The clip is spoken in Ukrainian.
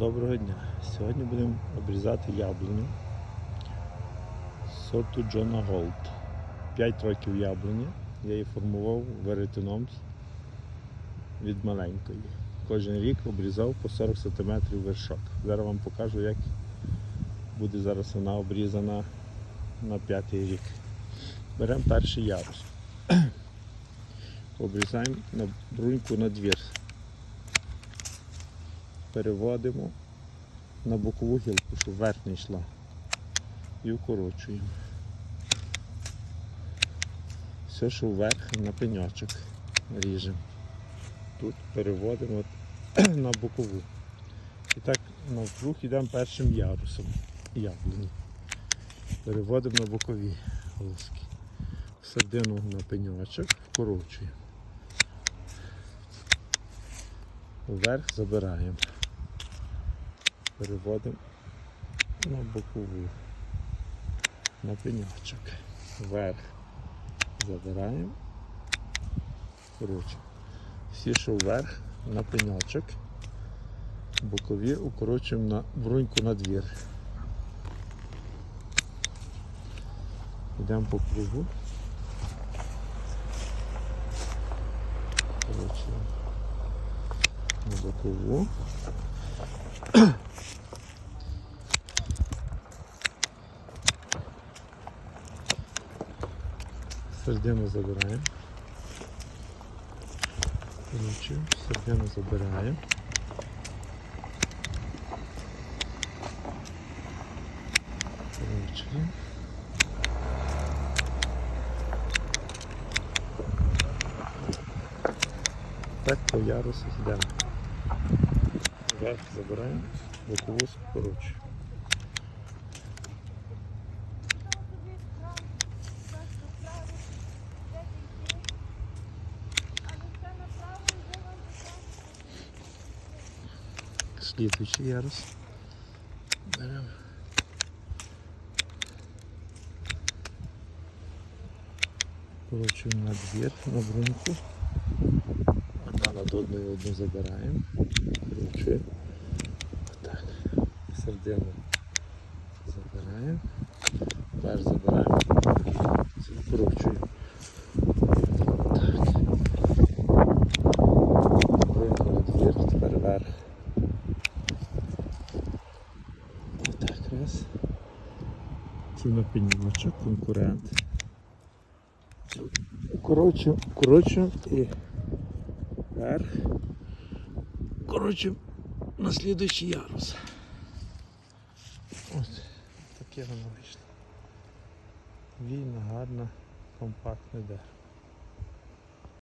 Доброго дня. Сьогодні будемо обрізати яблуню сорту Джона Голд. 5 років яблуні. Я її формував веретеном від маленької. Кожен рік обрізав по 40 см вершок. Зараз вам покажу, як буде зараз вона обрізана на п'ятий рік. Беремо перший ярус. Обрізаємо на бруньку на двір переводимо на бокову гілку, щоб вверх не йшла. І укорочуємо. Все, що вверх на пеньочок ріжемо. Тут переводимо на бокову. І так навкруг йдемо першим ярусом яблуні. Переводимо на бокові голоски. Середину на пеньочок, вкорочуємо. Вверх забираємо переводимо на бокову, на пеньочок. Вверх забираємо. Коротше, всі, що вверх на пеньочок, бокові укорочуємо на бруньку на двір. Йдемо по кругу. Коротше, на бокову. Середину забираємо. Коротше, середину забираємо. Коротше. Так по ярусу йдемо. Вверх забираємо, бокову скорочуємо. Слідуючий ярус. Беремо. Корочуємо на двір, на бруньку. Одна над одною одну забираємо. Корочуємо. Так. Середину забираємо. Перш забираємо. Вкручуємо. Так. На двір, тепер вверх. Отак раз. На конкурент. Коротше, коротше і вверх. Коротше, на слідуючий ярус. Ось таке воно вийшло. Вільно, гарно, компактне дерево.